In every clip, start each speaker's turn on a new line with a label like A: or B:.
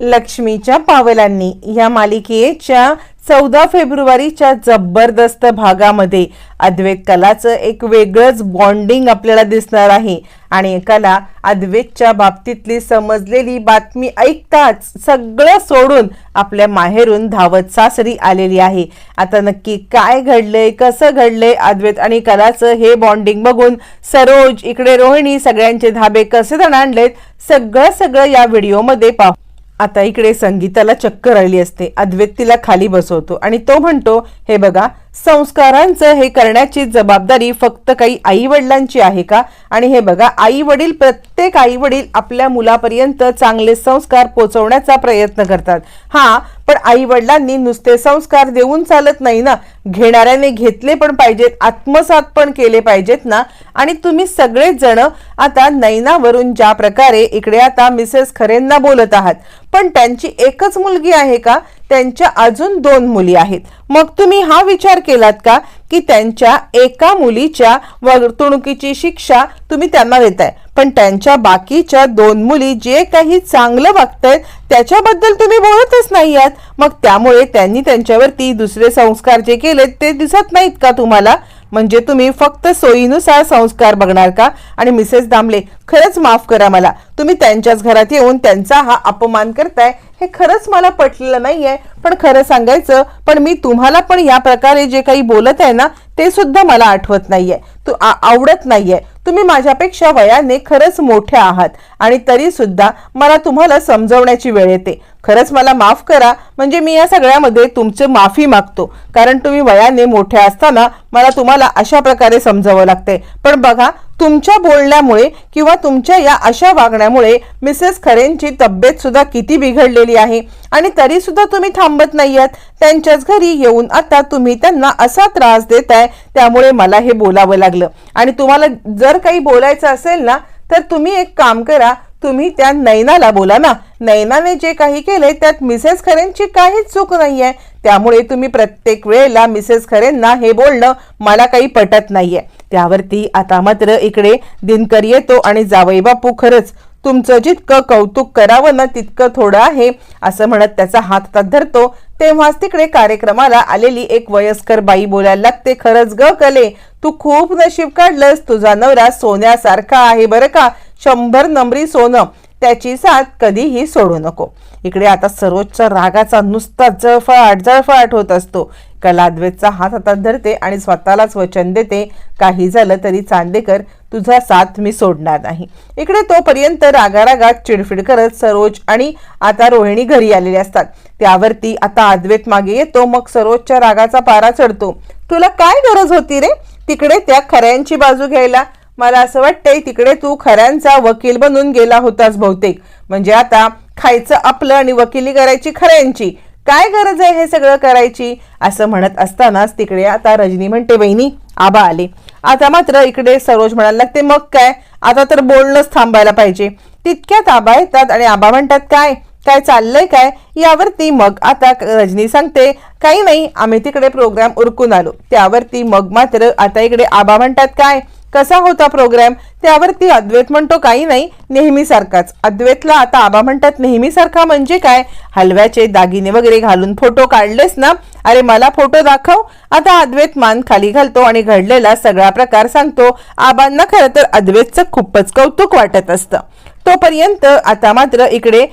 A: लक्ष्मीच्या पावलांनी या मालिकेच्या चौदा फेब्रुवारीच्या जबरदस्त भागामध्ये अद्वैत कलाचं एक वेगळंच बॉन्डिंग आपल्याला दिसणार आहे. आणि कला अद्वैतच्या बाबतीतली समजलेली बातमी ऐकताच सगळं सोडून आपल्या माहेरून धावत सासरी आलेली आहे. आता नक्की काय घडलंय कसं घडलंय अद्वैत आणि कलाचं हे बॉन्डिंग बघून सरोज इकडे रोहिणी सगळ्यांचे धाबे कसे जण आणलेत सगळं सगळं या व्हिडिओमध्ये पाहू. आता इकडे संगीताला चक्कर आली असते. अद्वैत तिला खाली बसवतो आणि तो म्हणतो हे बघा संस्कारांचं हे करण्याची जबाबदारी फक्त काही आई वडिलांची आहे का? आणि हे बघा आई वडील प्रत्येक आई वडील आपल्या मुलापर्यंत चांगले संस्कार पोचवण्याचा प्रयत्न करतात. हा पण आई वडिलांनी नुसते संस्कार देऊन चालत नाही ना? घेणाऱ्याने घेतले पण पाहिजेत आत्मसात पण केले पाहिजेत ना? आणि तुम्ही सगळेच जण आता नैनावरून ज्या प्रकारे इकडे आता मिसेस खरेंना बोलत आहात पण त्यांची एकच मुलगी आहे का? त्यांच्या अजून दोन मुली आहेत. मग तुम्ही हा विचार केलात का की त्यांच्या एका मुलीच्या वर्तणुकीची शिक्षा तुम्ही त्यांना देताय? पण त्यांच्या बाकीच्या दोन मुली जे काही चांगलं वागतायत त्याच्याबद्दल तुम्ही बोलतच नाही आहात मग त्यामुळे त्यांनी त्यांच्यावरती दुसरे संस्कार जे केलेत ते दिसत नाहीत का तुम्हाला? म्हणजे तुम्ही फक्त सोयीनुसार संस्कार बघणार का? आणि मिसेस दामले खरंच माफ करा मला. तुम्ही त्यांच्याच घरात येऊन त्यांचा हा अपमान करताय हे खरंच मला पटलेलं नाहीये. पण खरं सांगायचं पण मी तुम्हाला पण या प्रकारे जे काही बोलत आहे ना ते सुद्धा मला आठवत नाहीये. तू आ- आवडत नाहीये. तुम्ही माझ्यापेक्षा वयाने खरंच मोठ्या आहात. आणि तरी सुद्धा मला तुम्हाला समजवण्याची वेळ येते. खरंच मला माफ करा. म्हणजे मी या सगळ्यामध्ये तुमचे माफी मागतो. कारण तुम्ही वयाने मोठ्या असताना मला तुम्हाला अशा प्रकारे समजावं लागते पण बघा तुमच्या बोलण्यामुळे किंवा तुमच्या या अशा वागण्यामुळे मिसेस खरेंची तब्येत सुद्धा किती बिघडलेली आहे आणि तरी सुद्धा तुम्ही थांबत नाही आहात त्यांच्याच घरी येऊन आता तुम्ही त्यांना असा त्रास देताय त्यामुळे मला हे बोलावं लागलं. आणि तुम्हाला जर काही बोलायचं असेल ना तर तुम्ही एक काम करा तुम्ही त्या नैनाला बोला ना. नैनाने जे काही केले त्यात मिसेस खरेंची काहीच चूक नाही आहे त्यामुळे तुम्ही प्रत्येक वेळेला मिसेस खरेंना हे बोलणं मला काही पटत नाहीये. त्यावरती आता मात्र इकडे दिनकर येतो आणि जावई बापू खरंच तुमचं जितकं कौतुक करावं ना तितकं थोडं आहे असं म्हणत त्याचा हात हातात धरतो. तेव्हाच तिकडे कार्यक्रमाला आलेली एक वयस्कर बाई बोलायला लागते खरंच ग कले तू खूप नशीब काढलंस तुझा नवरा सोन्यासारखा आहे बरं का शंभर नंबरी सोनं त्याची साथ कधीही सोडू नको. इकडे आता सर्वोच्च रागाचा नुसता जळफळाट जळफळाट होत असतो. कलाद्वेतचा हात हातात धरते आणि स्वतःलाच वचन देते. काही झालं तरी चांदेकर तुझा साथ मी सोडणार नाही. इकडे तोपर्यंत रागारागात चिडफिड करत सरोज आणि आता रोहिणी घरी आलेले असतात. त्यावरती आता अद्वैत मागे येतो मग सरोजच्या रागाचा पारा चढतो. तुला काय गरज होती रे? तिकडे त्या खऱ्यांची बाजू घ्यायला. मला असं वाटतंय तिकडे तू खऱ्यांचा वकील बनून गेला होतास बहुतेक. म्हणजे आता खायचं आपलं आणि वकिली करायची खऱ्यांची. काय गरज आहे हे सगळं करायची? असं म्हणत असतानाच तिकडे आता रजनी म्हणते बहिणी आबा आले. आता मात्र इकडे सरोज म्हणायला लागते मग काय? आता तर बोलणंच थांबायला पाहिजे. तितक्यात आबा येतात आणि आबा म्हणतात काय? काय चाललंय काय? यावरती मग आता रजनी सांगते काही नाही आम्ही तिकडे प्रोग्राम उरकून आलो. त्यावरती मग मात्र आता इकडे आबा म्हणतात काय? कसा होता प्रोग्राम त्यावरती अद्वैत म्हणतो काही नाही नेहमीसारखाच. अद्वैतला आता आबा म्हणतात नेहमीसारखा म्हणजे काय? हलव्याचे दागिने वगैरे घालून फोटो काढलेस ना? अरे मला फोटो दाखव. आता अद्वैत मान खाली घालतो आणि घडलेला सगळा प्रकार सांगतो. आबांना खरं तर अद्वैतचं खूपच कौतुक वाटत असतं. तोपर्यंत आता मात्र इकडे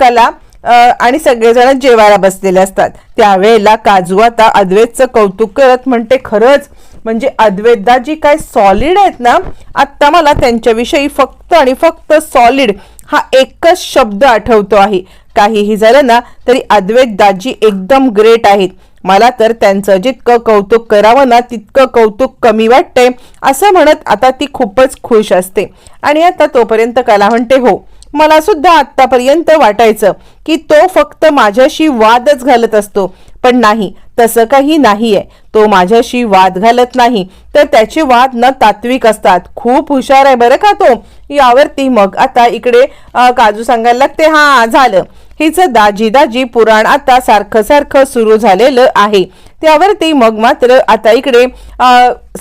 A: कला आणि सगळेजण जेवायला बसलेले असतात. त्यावेळेला काजू आता अद्वैतचं कौतुक करत म्हणते खरंच म्हणजे अद्वैतदाजी काय सॉलिड आहेत ना आत्ता मला त्यांच्याविषयी फक्त आणि फक्त सॉलिड हा एकच शब्द आठवतो आहे. काहीही झालं ना तरी अद्वैत दाजी एकदम ग्रेट आहेत मला तर त्यांचं जितकं कौतुक करावं ना तितकं कौतुक कमी वाटतंय असं म्हणत आता ती खूपच खुश असते. आणि आता तोपर्यंत कला म्हणते हो मला सुद्धा आतापर्यंत वाटायचं की तो फक्त माझ्याशी वादच घालत असतो. पण नाही तसं काही नाहीये. तो माझ्याशी वाद घालत नाही. तर त्याचे वाद न तात्विक असतात. खूप हुशार आहे बरं का तो? यावरती मग आता इकडे काजू सांगायला लागते. हा झालं. हिचं दाजी दाजी पुराण आता सारखं सारखं सुरू झालेलं आहे. त्यावरती मग मात्र आता इकडे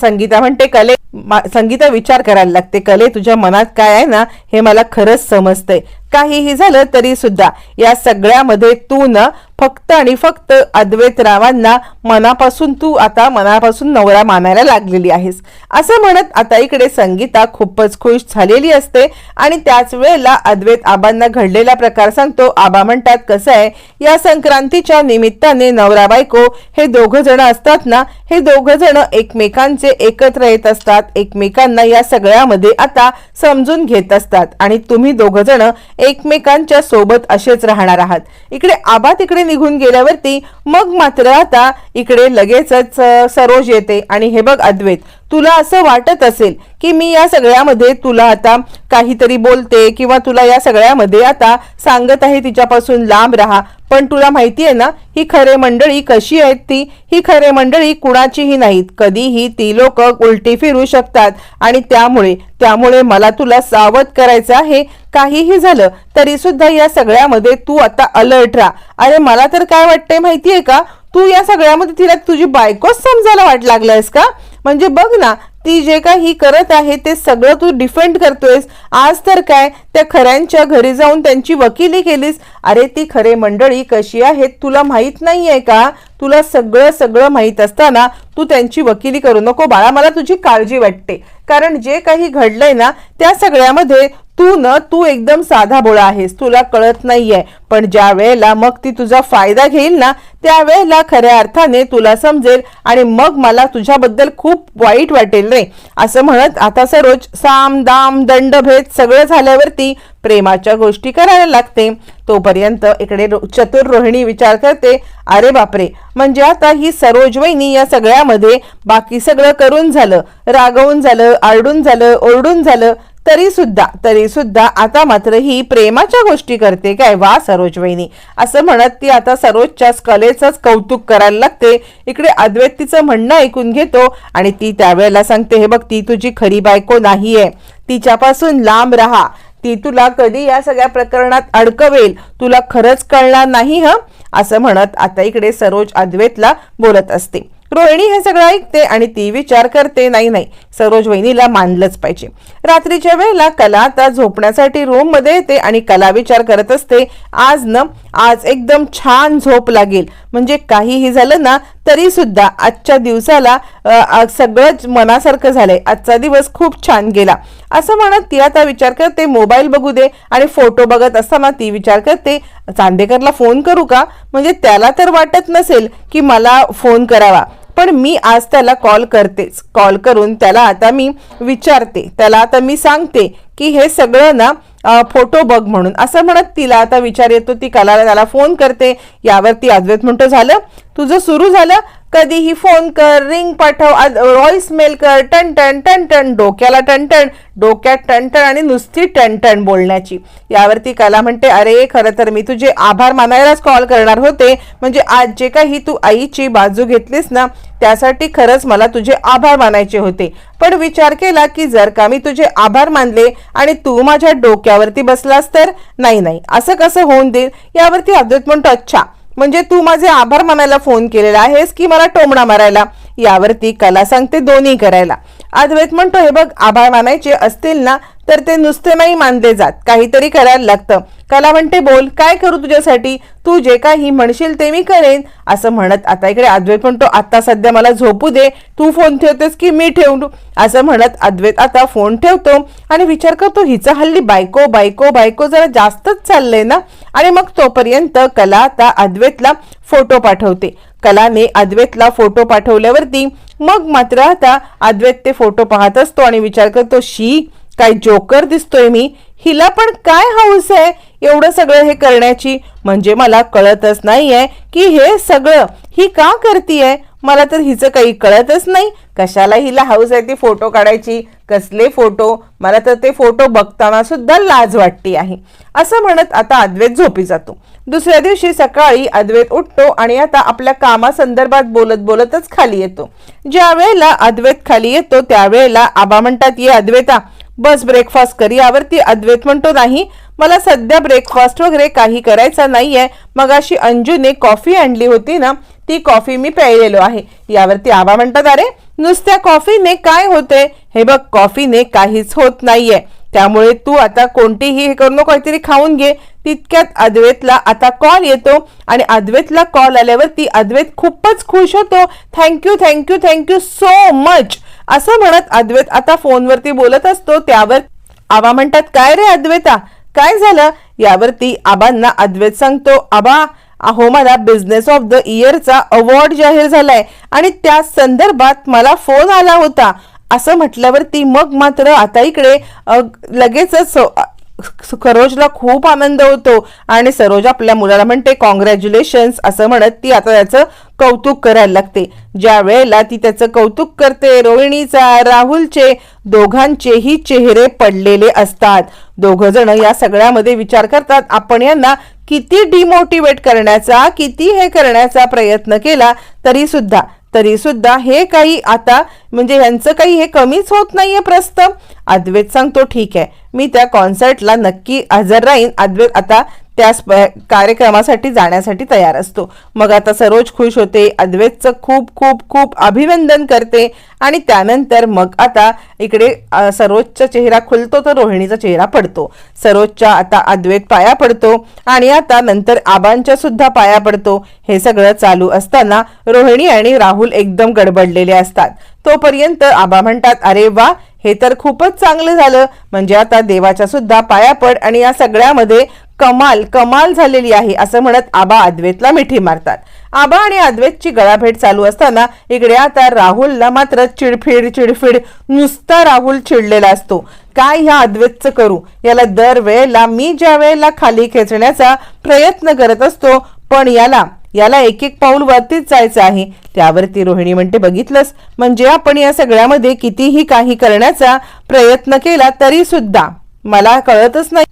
A: संगीता म्हणते कले मा- संगीता विचार करायला लागते. कले तुझ्या मनात काय आहे ना हे मला खरंच समजतंय. काहीही झालं तरी सुद्धा या सगळ्यामध्ये तू न फक्त आणि फक्त अद्वैत रावांना मनापासून तू आता मनापासून नवरा मानायला लागलेली आहेस. असं म्हणत आता इकडे संगीता खूपच खुश झालेली असते आणि त्याच वेळेला अद्वैत आबांना घडलेला प्रकार सांगतो. आबा म्हणतात कसं आहे? या संक्रांतीच्या निमित्ताने नवरा बायको हे दोघं जण असतात ना हे दोघं जण एकमेकांचे एकत्र येत असतात. एकमेकांना या सगळ्यामध्ये आता समजून घेत असतात आणि तुम्ही दोघं जण एकमेकांच्या सोबत असेच राहणार आहात. इकडे आबा तिकडे निघून गेल्यावरती मग मात्र आता इकडे लगेचच सरोज येते. आणि हे बघ अद्वैत तुला असं वाटत असेल की मी या सगळ्यामध्ये तुला आता काहीतरी बोलते किंवा तुला या सगळ्यामध्ये आता सांगत आहे तिच्यापासून लांब राहा. पण तुला माहिती आहे ना ही खरे मंडळी कशी आहेत ती? ही खरे मंडळी कुणाचीही नाहीत. कधीही ती लोक उलटी फिरू शकतात. आणि त्यामुळे त्यामुळे मला तुला सावध करायचं आहे. काहीही झालं तरी सुद्धा या सगळ्यामध्ये तू आता अलर्ट राहा. अरे मला तर काय वाटतंय माहितीये का? तू या सगळ्यामध्ये तिला तुझी बायकोच समजायला वाट लागलायस का? म्हणजे बघ ना ती जे काही करत आहे ते सगळं तू डिफेंड करतोयस. आज तर काय त्या खऱ्यांच्या घरी जाऊन त्यांची वकिली केलीस? अरे ती खरे मंडळी कशी आहेत तुला माहीत नाहीये का? तुला सगळं सगळं माहीत असताना तू त्यांची वकिली करू नको बाळा मला तुझी काळजी वाटते. कारण जे काही घडलंय ना त्या सगळ्यामध्ये तू न तू एकदम साधा बोळा आहेस. तुला कळत नाहीये. पण ज्या वेळेला मग ती तुझा फायदा घेईल ना त्यावेळेला खऱ्या अर्थाने तुला समजेल आणि मग मला तुझ्याबद्दल खूप वाईट वाटेल रे. असं म्हणत आता सरोज साम दाम दंडभेद सगळं झाल्यावरती प्रेमाच्या गोष्टी करायला लागते. तोपर्यंत इकडे रो- चतुर रोहिणी विचार करते अरे बापरे! म्हणजे आता ही सरोज वहिनी या सगळ्या सगळ्यामध्ये बाकी सगळं करून झालं रागवून झालं आरडून झालं ओरडून झालं तरी सुद्धा तरी सुद्धा आता मात्र ही प्रेमाच्या गोष्टी करते काय? वा सरोज वहिनी. असं म्हणत ती आता सरोजच्या कलेचंच कौतुक करायला लागते. इकडे अद्वैत तिचं म्हणणं ऐकून घेतो आणि ती त्यावेळेला सांगते हे बघ ती तुझी खरी बायको नाहीये. तिच्यापासून लांब राहा. ती तुला कधी या सगळ्या प्रकरणात अडकवेल. तुला खरंच कळणार नाही ह? असं म्हणत आता इकडे सरोज अद्वैतला बोलत असते. रोहिणी हे सगळं ऐकते आणि ती विचार करते नाही नाही सरोज वहिनीला मानलंच पाहिजे. रात्रीच्या वेळेला कला आता झोपण्यासाठी रूममध्ये येते आणि कला विचार करत असते आज न आज एकदम छान झोप लागेल. म्हणजे काहीही झालं ना तरी सुद्धा आजच्या दिवसाला सगळंच मनासारखं झालंय. आजचा दिवस खूप छान गेला. असं म्हणत ती आता विचार करते मोबाईल बघू दे आणि फोटो बघत असताना ती विचार करते चांदेकरला फोन करू का? म्हणजे त्याला तर वाटत नसेल की मला फोन करावा. पण मी आज त्याला कॉल करतेच. कॉल करून त्याला आता मी विचारते. त्याला आता मी सांगते की हे सगळं ना फोटो बघ म्हणून. असं म्हणत तिला आता विचार येतो ती कलाला त्याला फोन करते. यावरती अद्वैत म्हणतो झालं? तुझं सुरू झालं? कधीही फोन कर रिंग पाठव व्हॉइस मेल कर टन टन टन डोक्याला टनटन डोक्यात टनटन आणि नुसती टनटन बोलण्याची. यावरती कला म्हणते अरे खरं तर मी तुझे आभार मानायलाच कॉल करणार होते. म्हणजे आज जे काही तू आईची बाजू घेतलीस ना त्यासाठी खरंच मला तुझे आभार मानायचे होते. पण विचार केला की जर का मी तुझे आभार मानले आणि तू माझ्या डोक्यावरती बसलास तर नाही नाही असं कसं होऊन देईल? यावरती अद्वैत म्हणतो अच्छा म्हणजे तू माझे आभार मानायला फोन केलेला आहेस की मला टोमणा मारायला? यावरती कला सांगते दोन्ही करायला. अद्वैत म्हणतो हे बघ आभार मानायचे असतील ना तर ते नुसते नाही मानले जात. काहीतरी करायला लागतं. कला म्हणते बोल काय करू तुझ्यासाठी? तू जे काही म्हणशील ते मी करेन. असं म्हणत आता इकडे अद्वैत म्हणतो आता सध्या मला झोपू दे. तू फोन ठेवतेस की मी ठेवू? असं म्हणत अद्वैत आता फोन ठेवतो आणि विचार करतो हिचं हल्ली बायको बायको बायको जरा जास्तच चाललंय ना? आणि मग तोपर्यंत कला आता अद्वैतला फोटो पाठवते. कलाने अद्वैतला फोटो पाठवल्यावरती मग मात्र आता अद्वैत ते फोटो पाहत असतो आणि विचार करतो शी काय जोकर दिसतोय मी? हिला पण काय हाऊस आहे? एवढं सगळं हे करण्याची? म्हणजे मला कळतच नाहीये की हे सगळं ही का करतीये? मला तर हिचं काही कळतच नाही. कशाला हिला हाऊस आहे ती फोटो काढायची? कसले फोटो मला तर ते फोटो बघताना सुद्धा लाज वाटते आहे. असं म्हणत आता अद्वैत झोपी जातो. दुसऱ्या दिवशी सकाळी अद्वैत उठतो आणि आता आपल्या कामासंदर्भात बोलत बोलतच खाली येतो. ज्या वेळेला अद्वैत खाली येतो त्यावेळेला आबा म्हणतात ये अद्वैता बस ब्रेकफास्ट करी. आवरती अद्वैत म्हणतो नाही मला सध्या ब्रेकफास्ट वगैरे काही करायचा नाहीये. मग अशी अंजूने कॉफी आणली होती ना ती कॉफी मी प्यायलेलो आहे. यावरती आबा म्हणतात अरे नुसत्या कॉफीने काय होते हे बघ कॉफीने काहीच होत नाहीये. त्यामुळे तू आता कोणतीही हे करू नको काहीतरी खाऊन घे. तितक्यात अद्वैतला आता कॉल येतो आणि अद्वैतला कॉल आल्यावरती अद्वैत खूपच खुश होतो. Thank you thank you thank you so much असं म्हणत अद्वैत आता फोनवरती बोलत असतो. त्यावर आबा म्हणतात काय रे अद्वैता? काय झालं? यावरती आबांना अद्वैत सांगतो आबा अहो मला बिझनेस ऑफ द इयरचा अवॉर्ड जाहीर झालाय आणि त्या संदर्भात मला फोन आला होता. असं म्हटल्यावरती मग मात्र आता इकडे लगेचच सरोजला खूप आनंद होतो आणि सरोज आपल्या मुलाला म्हणते कॉंग्रॅच्युलेशन्स असं म्हणत ती आता त्याचं कौतुक करायला लागते. ज्या वेळेला ती त्याचं कौतुक करते रोहिणीचा राहुलचे दोघांचेही चेहरे पडलेले असतात. दोघ जण या सगळ्यामध्ये विचार करतात आपण यांना किती डिमोटिवेट करण्याचा किती हे करण्याचा प्रयत्न केला तरी सुद्धा तरी सुद्धा हे काही आता म्हणजे यांचं काही हे कमीच होत नाहीये प्रस्त. अद्वैत सांगतो ठीक आहे. मी त्या कॉन्सर्टला नक्की हजर राहीन. अद्वैत आता त्या कार्यक्रमासाठी जाण्यासाठी तयार असतो. मग आता सरोज खुश होते अद्वैतचं खूप खूप खूप अभिनंदन करते. आणि त्यानंतर मग आता इकडे सरोजचा चेहरा खुलतो तर रोहिणीचा चेहरा पडतो. सरोजच्या आता अद्वैत पाया पडतो आणि आता नंतर आबांच्या सुद्धा पाया पडतो. हे सगळं चालू असताना रोहिणी आणि राहुल एकदम गडबडलेले असतात. तोपर्यंत आबा म्हणतात अरे वा हे तर खूपच चांगलं झालं. म्हणजे आता देवाच्या सुद्धा पाया पड आणि या सगळ्यामध्ये कमाल कमाल झालेली आहे असं म्हणत आबा अद्वैतला मिठी मारतात. आबा आणि अद्वैतची गळाभेट चालू असताना इकडे आता राहुलला मात्र चिडफिड चिडफिड नुसता राहुल चिडलेला असतो. काय ह्या अद्वैतचं करू? याला दर वेळेला मी ज्या वेळेला खाली खेचण्याचा प्रयत्न करत असतो पण याला याला एक एक पाऊल वरतीच जायचं आहे. त्यावरती रोहिणी म्हणते बघितलंस. म्हणजे आपण या सगळ्यामध्ये कितीही काही करण्याचा प्रयत्न केला तरी सुद्धा. मला कळतच नाही.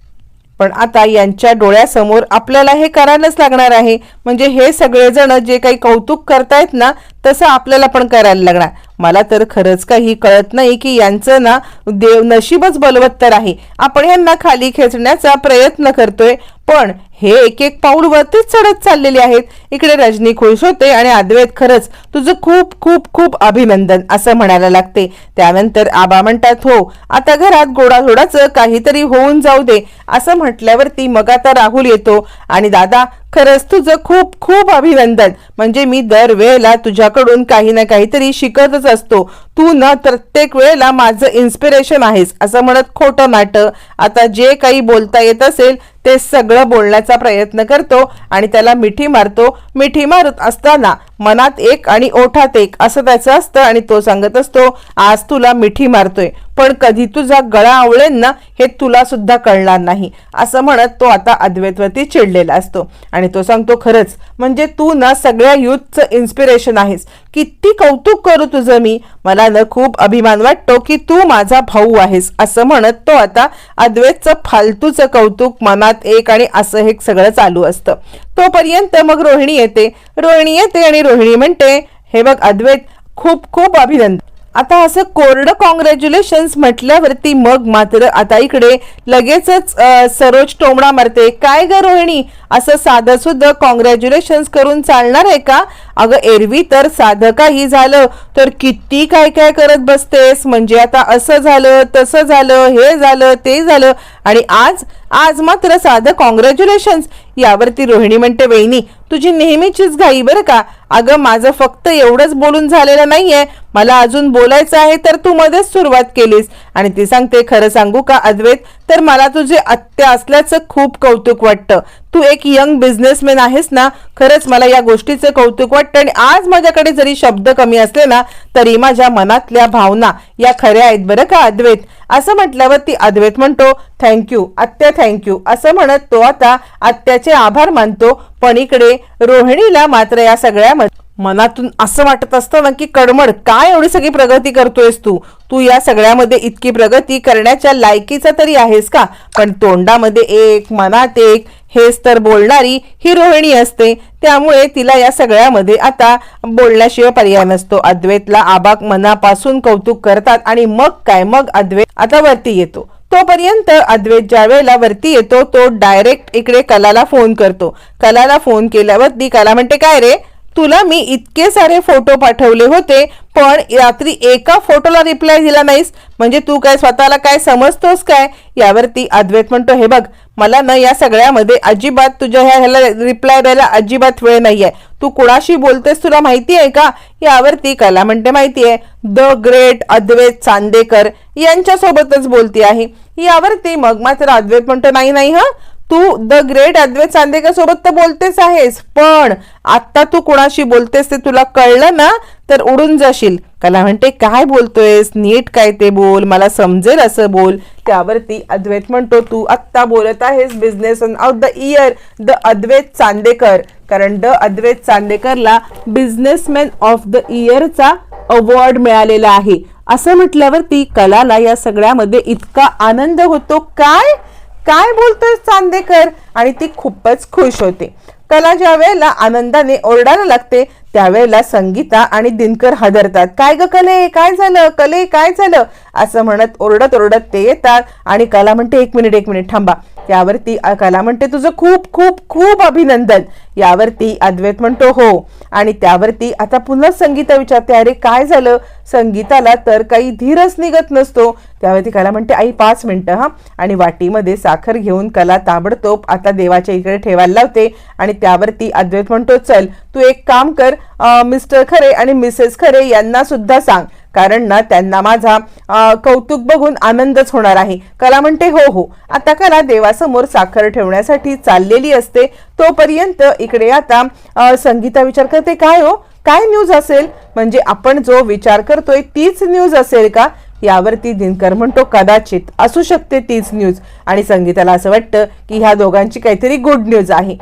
A: पण आता यांच्या डोळ्यासमोर आपल्याला हे करायलाच लागणार आहे. म्हणजे हे सगळेजण जे काही कौतुक करतायत ना तसं आपल्याला पण करायला लागणार. मला तर खरंच काही कळत नाही की यांचं ना देव नशीबच बलवत्तर आहे. आपण यांना खाली खेचण्याचा प्रयत्न करतोय पण हे एक एक पाऊल वरतीच चढत चाललेले आहेत. इकडे रजनी खुश होते आणि अद्वैत खरंच तुझं खूप खूप खूप अभिनंदन असं म्हणायला लागते. त्यानंतर आबा म्हणतात हो आता घरात गोडाधोडाचं काहीतरी होऊन जाऊ दे असं म्हटल्यावरती मग आता राहुल येतो. आणि दादा खरंच तुझं खूप खूप अभिनंदन. म्हणजे मी दर वेळेला तुझ्याकडून काही ना काहीतरी शिकतच असतो. तू ना प्रत्येक वेळेला माझं इन्स्पिरेशन आहेस असं म्हणत खोटं नाटं. आता जे काही बोलता येत असेल ते सगळं बोलण्याचा प्रयत्न करतो आणि त्याला मिठी मारतो. मिठी मारत असताना मनात एक आणि ओठात एक असं त्याचं असतं आणि तो सांगत असतो आज तुला मिठी मारतोय. पण कधी तुझा गळा आवळेल ना हे तुला सुद्धा कळणार नाही. असं म्हणत तो आता अद्वैतवरती चिडलेला असतो. आणि तो सांगतो खरंच म्हणजे तू ना सगळ्या युथचं इन्स्पिरेशन आहेस. किती कौतुक करू तुझं मी? मला ना खूप अभिमान वाटतो की तू माझा भाऊ आहेस असं म्हणत तो आता अद्वैतचं फालतूचं कौतुक मनात एक आणि असं हे सगळं चालू असतं. तोपर्यंत मग रोहिणी येते. रोहिणी येते आणि रोहिणी म्हणते हे बघ अद्वैत खूप खूप अभिनंदन. आता असं कोरडं कॉंग्रॅच्युलेशन्स म्हटल्यावरती मग मात्र आता इकडे लगेचच सरोज टोमडा मारते. काय ग रोहिणी? असं साधं सुद्धा कॉंग्रॅच्युलेशन्स करून चालणार आहे का? अगं एरवी तर साधं काही झालं तर किती काय काय करत बसतेस? म्हणजे आता असं झालं तसं झालं हे झालं ते झालं. आणि आज आज मात्र साधं कॉंग्रॅच्युलेशन्स यावरती रोहिणी म्हणते वहिनी तुझी नेहमीचीच घाई बरं का? अगं माझं फक्त एवढंच बोलून झालेलं नाहीये. मला अजून बोलायचं आहे तर तू मध्येच सुरुवात केलीस. आणि ती सांगते खरं सांगू का अद्वैत? तर मला तुझे आत्या असल्याचं खूप कौतुक वाटतं. तू एक यंग बिझनेसमॅन आहेस ना? खरंच मला या गोष्टीचं कौतुक वाटतं. आणि आज माझ्याकडे जरी शब्द कमी असले ना तरी माझ्या मनातल्या भावना या खऱ्या आहेत बरं का अद्वैत? असं म्हटल्यावर ती अद्वैत म्हणतो थँक्यू आत्या थँक्यू असं म्हणत तो आता आत्याचे आभार मानतो. पण इकडे रोहिणीला मात्र या सगळ्या मनातून असं वाटत असतं ना की कडमड काय एवढी सगळी प्रगती करतोयस तू? तू या सगळ्यामध्ये इतकी प्रगती करण्याच्या लायकीचा तरी आहेस का? पण तोंडामध्ये एक मनात एक हेच तर बोलणारी ही रोहिणी असते. त्यामुळे तिला या सगळ्यामध्ये आता बोलण्याशिवाय पर्याय नसतो. अद्वैतला आबाक मनापासून कौतुक करतात आणि मग काय? मग अद्वैत आता वरती येतो. तोपर्यंत अद्वैत ज्या वेळेला वरती येतो तो डायरेक्ट इकडे कलाला फोन करतो. कलाला फोन केल्यावर ती कला म्हणते काय रे? तुला मी इतके सारे फोटो पाठवले होते पण रात्री एका फोटोला रिप्लाय दिला नाहीस. म्हणजे तू काय स्वतःला काय समजतोस काय? यावरती अद्वैत म्हणतो हे बघ मला ना या सगळ्यामध्ये अजिबात तुझ्या ह्या ह्याला रिप्लाय द्यायला अजिबात वेळ नाही आहे तू कुणाशी बोलतेस तुला माहिती आहे का? यावरती कला म्हणते माहिती आहे. द ग्रेट अद्वैत चांदेकर यांच्यासोबतच बोलती आहे. यावरती मग मात्र अद्वैत म्हणतो नाही नाही हा. तू द ग्रेट अद्वैत चांदेकर सोबत तर बोलतेच आहेस पण आता तू कुणाशी बोलतेस ते तुला कळलं ना तर उडून जाशील. कला म्हणते काय बोलतोयस? नीट काय ते बोल मला समजेल असं बोल. त्यावरती अद्वैत म्हणतो तू आत्ता बोलत आहेस business of the year the Advait Chandekar. कारण द अद्वैत चांदेकरला बिझनेसमॅन ऑफ द इयरचा अवॉर्ड मिळालेला आहे. असं म्हटल्यावरती कलाला या सगळ्यामध्ये इतका आनंद होतो. काय? काय बोलतोय चांदेकर? आणि ती खूपच खुश होते. कला ज्या वेळेला आनंदाने ओरडायला लागते त्यावेळेला संगीता आणि दिनकर हादरतात. काय ग कले? काय झालं? कले काय झालं? असं म्हणत ओरडत ओरडत ते येतात आणि कला म्हणते एक मिनिट एक मिनिट थांबा. त्यावरती कला म्हणते तुझं खूप खूप खूप अभिनंदन. यावरती अद्वैत म्हणतो हो. आणि त्यावरती आता पुन्हा संगीता विचारते अरे काय झालं? संगीताला तर काही धीरच निघत नसतो. त्यावरती कला म्हणते आई पाच मिनटं हा. आणि वाटीमध्ये साखर घेऊन कला ताबडतोब आता देवाच्या इकडे ठेवायला लावते. आणि त्यावरती अद्वैत म्हणतो चल तू एक काम कर मिस्टर खरे आणि मिसेस खरे यांना सुद्धा सांग. कारण ना त्यांना माझा कौतुक बघून आनंदच होणार आहे. कला म्हणते हो हो आता कला देवासमोर साखर ठेवण्यासाठी चाललेली असते तोपर्यंत इकडे आता संगीता विचार करते काय हो काय न्यूज असेल? म्हणजे आपण जो विचार करतोय तीच न्यूज असेल का? यावरती दिनकर म्हणतो कदाचित असू शकते तीच न्यूज आणि संगीताला असं वाटतं की ह्या दोघांची काहीतरी गुड न्यूज आहे.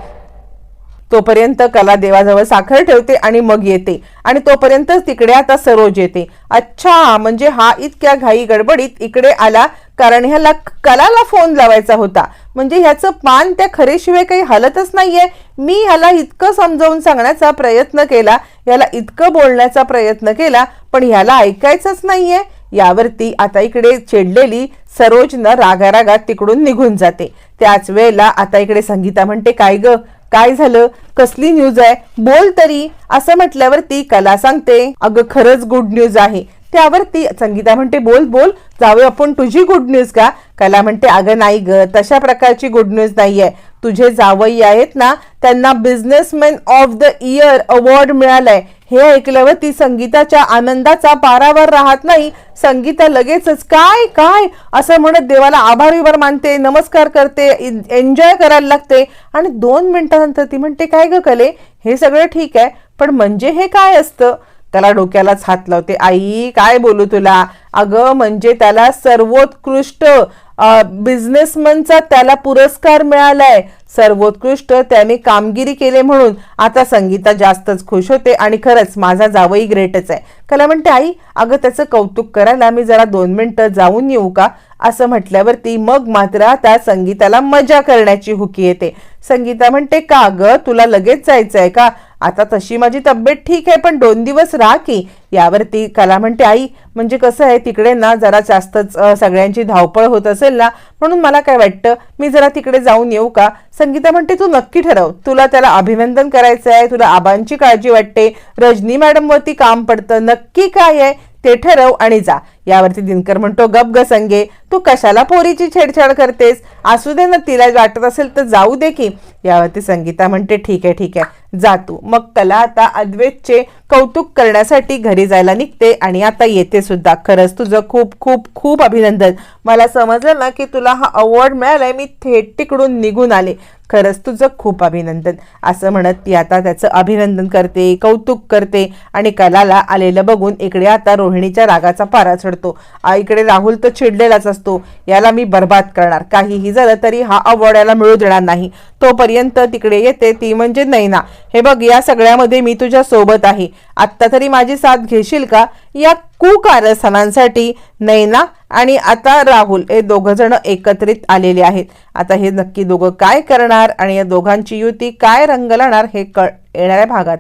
A: तोपर्यंत कला देवाजवळ साखर ठेवते आणि मग येते. आणि तोपर्यंत तिकडे आता सरोज येते. अच्छा म्हणजे हा इतक्या घाई गडबडीत इकडे आला कारण ह्याला कलाला फोन लावायचा होता. म्हणजे ह्याचं पान त्या खरेशिवाय काही हलतच नाहीये. मी ह्याला इतकं समजावून सांगण्याचा प्रयत्न केला ह्याला इतकं बोलण्याचा प्रयत्न केला पण ह्याला ऐकायचंच नाहीये. यावरती आता इकडे चिडलेली सरोजनं रागारागात तिकडून निघून जाते. त्याच वेळेला आता इकडे संगीता म्हणते काय ग? काय झालं? कसली न्यूज आहे? बोल तरी. असं म्हटल्यावर ती कला सांगते अगं खरंच गुड न्यूज आहे. त्यावर ती संगीता म्हणते बोल बोल. जाऊया आपण तुझी गुड न्यूज का? कला म्हणते अगं नाही ग. तशा प्रकारची गुड न्यूज नाहीये. तुझे जावई आहेत ना त्यांना businessman of the year award मिळालाय. हे ऐकल्यावर ती संगीताच्या आनंदाचा पारावर राहत नाही. संगीता लगेचच काय काय? असं म्हणत देवाला आभार विभार मानते नमस्कार करते एन्जॉय करायला लागते. आणि दोन मिनिटानंतर ती म्हणते काय ग कले? हे सगळं ठीक आहे पण म्हणजे हे काय असतं? त्याला डोक्यालाच हात लावते. आई काय बोलू तुला? अगं म्हणजे त्याला सर्वोत्कृष्ट बिझनेसमनचा त्याला पुरस्कार मिळालाय. सर्वोत्कृष्ट त्याने कामगिरी केले म्हणून आता संगीता जास्तच खुश होते आणि खरंच माझा जावई ग्रेटच आहे. कला म्हणते आई अगं त्याचं कौतुक करायला मी जरा दोन मिनटं जाऊन येऊ का? असं म्हटल्यावरती मग मात्र आता संगीताला मजा करण्याची हुकी येते. संगीता म्हणते का ग? तुला लगेच जायचं आहे का? आता तशी माझी तब्येत ठीक आहे पण दोन दिवस राहा की. यावरती कला म्हणते आई म्हणजे कसं आहे तिकडे ना जरा जास्तच सगळ्यांची धावपळ होत असेल ना म्हणून मला काय वाटतं मी जरा तिकडे जाऊन येऊ का? संगीता म्हणते तू नक्की ठरव तुला त्याला अभिनंदन करायचं आहे तुला आबांची काळजी वाटते रजनी मॅडमवरती काम पडतं नक्की काय आहे ते ठरव आणि जा. यावरती दिनकर म्हणतो गप ग संगे तू कशाला पोरीची छेडछाड करतेस? असू दे ना तिला वाटत असेल तर जाऊ दे की. यावरती संगीता म्हणते ठीक आहे ठीक आहे जा तू. मग कला आता अद्वैतचे कौतुक करण्यासाठी घरी जायला निघते आणि आता येते सुद्धा. खरंच तुझं खूप खूप खूप अभिनंदन. मला समजलं ना की तुला हा अवॉर्ड मिळालाय मी थेट तिकडून निघून आले. खरंच तुझं खूप अभिनंदन. असं म्हणत ती आता त्याचं अभिनंदन करते कौतुक करते आणि कलाला आलेलं बघून इकडे आता रोहिणीच्या रागाचा पारा चढतो आ, इकडे राहुल तर चिडलेलाच असतो. याला मी बर्बाद करणार. काहीही झालं तरी हा अवॉर्ड याला मिळू देणार नाही. तोपर्यंत तिकडे येते ती म्हणजे नैना. हे बघ या सगळ्यामध्ये मी तुझ्या सोबत आहे. आत्ता तरी माझी साथ घेशील का? या कुकारस्थानांसाठी नैना आणि आता राहुल हे दोघं जण एकत्रित आलेले आहेत. आता हे नक्की दोघं काय करणार आणि या दोघांची युती काय रंग लावणार हे कळ येणाऱ्या भागात.